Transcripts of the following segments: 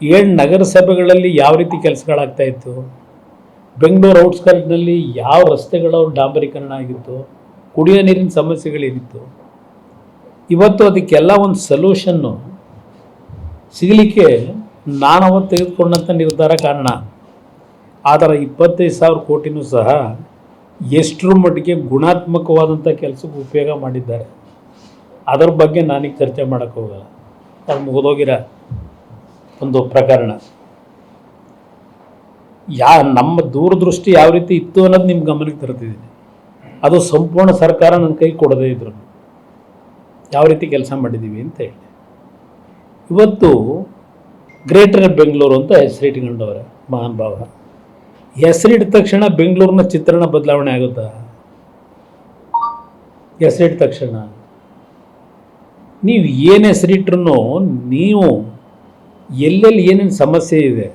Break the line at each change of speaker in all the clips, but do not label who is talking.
ಏಳು ನಗರಸಭೆಗಳಲ್ಲಿ ಯಾವ ರೀತಿ ಕೆಲಸಗಳಾಗ್ತಾ ಇತ್ತು? ಬೆಂಗಳೂರು ಔಟ್ಸ್ಕರ್ಟ್ನಲ್ಲಿ ಯಾವ ರಸ್ತೆಗಳ ಡಾಂಬರೀಕರಣ ಆಗಿತ್ತು? ಕುಡಿಯೋ ನೀರಿನ ಸಮಸ್ಯೆಗಳೇನಿತ್ತು? ಇವತ್ತು ಅದಕ್ಕೆಲ್ಲ ಒಂದು ಸೊಲ್ಯೂಷನ್ನು ಸಿಗಲಿಕ್ಕೆ ನಾನು ಅವತ್ತು ತೆಗೆದುಕೊಂಡಂಥ ನಿರ್ಧಾರ ಕಾರಣ ಆದರೆ ಇಪ್ಪತ್ತೈದು ಸಾವಿರ ಕೋಟಿನೂ ಸಹ ಎಷ್ಟರ ಮಟ್ಟಿಗೆ ಗುಣಾತ್ಮಕವಾದಂಥ ಕೆಲಸಕ್ಕೆ ಉಪಯೋಗ ಮಾಡಿದ್ದಾರೆ. ಅದರ ಬಗ್ಗೆ ನಾನೀಗ ಚರ್ಚೆ ಮಾಡೋಕ್ಕೆ ಹೋಗಲ್ಲ. ಅದು ಮುಗಿದೋಗಿರೋ? ಒಂದು ಪ್ರಕರಣ. ಯಾ, ನಮ್ಮ ದೂರದೃಷ್ಟಿ ಯಾವ ರೀತಿ ಇತ್ತು ಅನ್ನೋದು ನಿಮ್ಮ ಗಮನಕ್ಕೆ ತರ್ತಿದ್ದೀನಿ. ಅದು ಸಂಪೂರ್ಣ ಸರ್ಕಾರ ನನ್ನ ಕೈ ಕೊಡದೇ ಇದ್ರು ಯಾವ ರೀತಿ ಕೆಲಸ ಮಾಡಿದ್ದೀವಿ ಅಂತ ಹೇಳಿ. ಇವತ್ತು ಗ್ರೇಟರ್ ಬೆಂಗಳೂರು ಅಂತ ಹೆಸರಿಟ್ಕೊಂಡವ್ರೆ ಮಹಾನ್ ಭಾವ. ಹೆಸರಿಟ್ಟ ತಕ್ಷಣ ಬೆಂಗಳೂರಿನ ಚಿತ್ರಣ ಬದಲಾವಣೆ ಆಗುತ್ತಾ? ಹೆಸರಿಟ್ಟ ತಕ್ಷಣ. ನೀವು ಏನು ಹೆಸರಿಟ್ರು ನೀವು ಎಲ್ಲೆಲ್ಲಿ ಏನೇನು ಸಮಸ್ಯೆ ಇದೆ,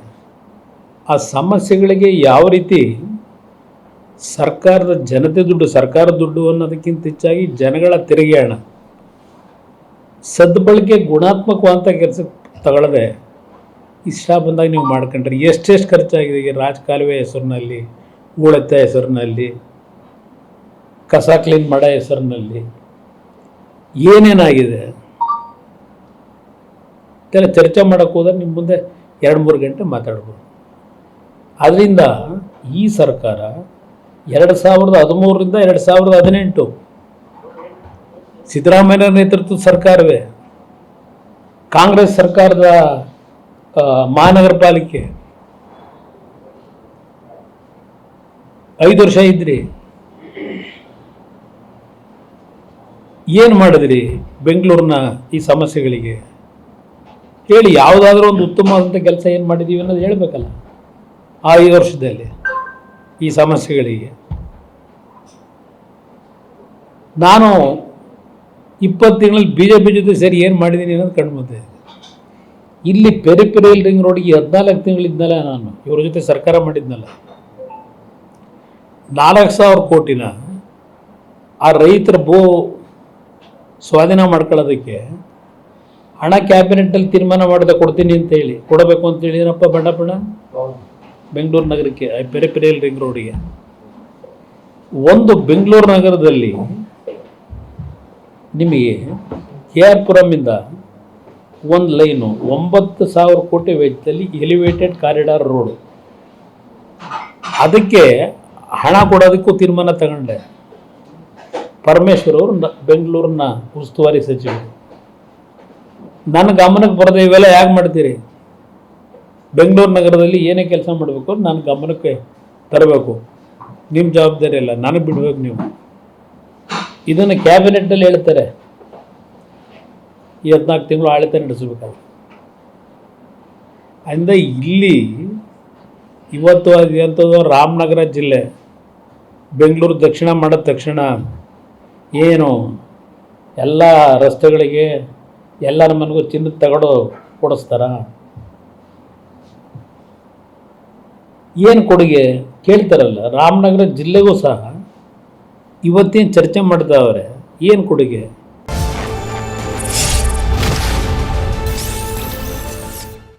ಆ ಸಮಸ್ಯೆಗಳಿಗೆ ಯಾವ ರೀತಿ ಸರ್ಕಾರದ ಜನತೆ ದುಡ್ಡು ಸರ್ಕಾರದ ದುಡ್ಡು ಅನ್ನೋದಕ್ಕಿಂತ ಹೆಚ್ಚಾಗಿ ಜನಗಳ ತೆರಿಗೆ ಹಣ. ಸದ್ಬಳಕೆ ಗುಣಾತ್ಮಕವಾದಂಥ ಕೆಲಸ ತಗೊಳ್ಳದೆ ಇಷ್ಟ ಬಂದಾಗ ನೀವು ಮಾಡ್ಕೊಂಡ್ರೆ ಎಷ್ಟೆಷ್ಟು ಖರ್ಚಾಗಿದೆ ಈಗ ರಾಜಕಾಲುವೆ ಹೆಸರಿನಲ್ಲಿ ಹೂಳೆತ್ತ ಹೆಸರಿನಲ್ಲಿ, ಕಸ ಕ್ಲೀನ್ ಮಾಡೋ ಹೆಸರಿನಲ್ಲಿ, ಏನೇನಾಗಿದೆ? ಇದೆಲ್ಲ ಚರ್ಚೆ ಮಾಡೋಕ್ಕೆ ಹೋದ್ರೆ ನಿಮ್ಮ ಮುಂದೆ ಎರಡು ಮೂರು ಗಂಟೆ ಮಾತಾಡ್ಬೋದು. ಅದರಿಂದ ಈ ಸರ್ಕಾರ ಎರಡು ಸಾವಿರದ ಹದಿಮೂರರಿಂದ ಎರಡು ಸಾವಿರದ ಹದಿನೆಂಟು ಸಿದ್ದರಾಮಯ್ಯ ನೇತೃತ್ವದ ಸರ್ಕಾರವೇ, ಕಾಂಗ್ರೆಸ್ ಸರ್ಕಾರದ ಮಹಾನಗರ ಪಾಲಿಕೆ ಐದು ವರ್ಷ ಇದ್ರಿ. ಏನು ಮಾಡಿದ್ರಿ ಬೆಂಗಳೂರಿನ ಈ ಸಮಸ್ಯೆಗಳಿಗೆ? ಹೇಳಿ, ಯಾವುದಾದ್ರೂ ಒಂದು ಉತ್ತಮವಾದಂಥ ಕೆಲಸ ಏನು ಮಾಡಿದ್ದೀವಿ ಅನ್ನೋದು ಹೇಳಬೇಕಲ್ಲ. ಆ ಐದು ವರ್ಷದಲ್ಲಿ ಈ ಸಮಸ್ಯೆಗಳಿಗೆ. ನಾನು ಇಪ್ಪತ್ತು ತಿಂಗಳಲ್ಲಿ ಬಿ ಜೆ ಪಿ ಜೊತೆ ಸೇರಿ ಏನು ಮಾಡಿದ್ದೀನಿ ಅನ್ನೋದು ಕಂಡು ಬಂದೆ ಇಲ್ಲಿ ಪೆರಿಪೆರಿಯಲ್ ರಿಂಗ್ ರೋಡ್ಗೆ ಹದಿನಾಲ್ಕು ತಿಂಗಳಿದ್ನಲ್ಲ ನಾನು, ಇವ್ರ ಜೊತೆ ಸರ್ಕಾರ ಮಾಡಿದ್ನಲ್ಲ. ನಾಲ್ಕು ಸಾವಿರ ಕೋಟಿನ ಆ ರೈತರ ಭೂ ಸ್ವಾಧೀನ ಮಾಡ್ಕೊಳ್ಳೋದಕ್ಕೆ ಹಣ ಕ್ಯಾಬಿನೆಟ್ಟಲ್ಲಿ ತೀರ್ಮಾನ ಮಾಡಿದೆ ಕೊಡ್ತೀನಿ ಅಂತ ಹೇಳಿ ಕೊಡಬೇಕು ಅಂತ ಹೇಳಿದ್ರಪ್ಪ ಬಣ್ಣ ಬೆಂಗಳೂರು ನಗರಕ್ಕೆ ಪೆರಿಪೆರಿಯಲ್ ರಿಂಗ್ ರೋಡಿಗೆ ಒಂದು ಬೆಂಗಳೂರು ನಗರದಲ್ಲಿ ನಿಮಗೆ ಕೆ ಆರ್ ಪುರಮಿಂದ ಒಂದು ಲೈನು ಒಂಬತ್ತು ಸಾವಿರ ಕೋಟಿ ವೆಚ್ಚದಲ್ಲಿ ಎಲಿವೇಟೆಡ್ ಕಾರಿಡಾರ್ ರೋಡು. ಅದಕ್ಕೆ ಹಣ ಕೊಡೋದಕ್ಕೂ ತೀರ್ಮಾನ ತಗೊಂಡೆ. ಪರಮೇಶ್ವರ್ ಅವರು ಬೆಂಗಳೂರಿನ ಉಸ್ತುವಾರಿ ಸಚಿವರು. ನನ್ನ ಗಮನಕ್ಕೆ ಬರದೆ ಇವೆಲ್ಲ ಯಾಕೆ ಮಾಡ್ತೀರಿ? ಬೆಂಗಳೂರು ನಗರದಲ್ಲಿ ಏನೇ ಕೆಲಸ ಮಾಡಬೇಕು ನನ್ನ ಗಮನಕ್ಕೆ ತರಬೇಕು. ನಿಮ್ಮ ಜವಾಬ್ದಾರಿ ಅಲ್ಲ, ನನಗೆ ಬಿಡ್ಬೇಕು ನೀವು. ಇದನ್ನು ಕ್ಯಾಬಿನೆಟ್ನಲ್ಲಿ ಹೇಳ್ತಾರೆ. ಈ ಹದಿನಾಲ್ಕು ತಿಂಗಳು ಆಡಳಿತ ನಡೆಸಬೇಕಾದ್ರೆ. ಅಂದ ಇಲ್ಲಿ ಇವತ್ತು ಅದು ಎಂಥದ್ದು ರಾಮನಗರ ಜಿಲ್ಲೆ, ಬೆಂಗಳೂರು ದಕ್ಷಿಣ ಮಾಡಿದ ತಕ್ಷಣ ಏನು ಎಲ್ಲ ರಸ್ತೆಗಳಿಗೆ ಎಲ್ಲರ ಮನೆಗೂ ಚಿನ್ನದ ತಗೊಂಡು ಕೊಡಿಸ್ತಾರ. ಏನು ಕೊಡುಗೆ ಕೇಳ್ತಾರಲ್ಲ, ರಾಮನಗರ ಜಿಲ್ಲೆಗೂ ಸಹ ಇವತ್ತೇನು ಚರ್ಚೆ ಮಾಡ್ತಾವ್ರೆ ಏನು ಕೊಡುಗೆ?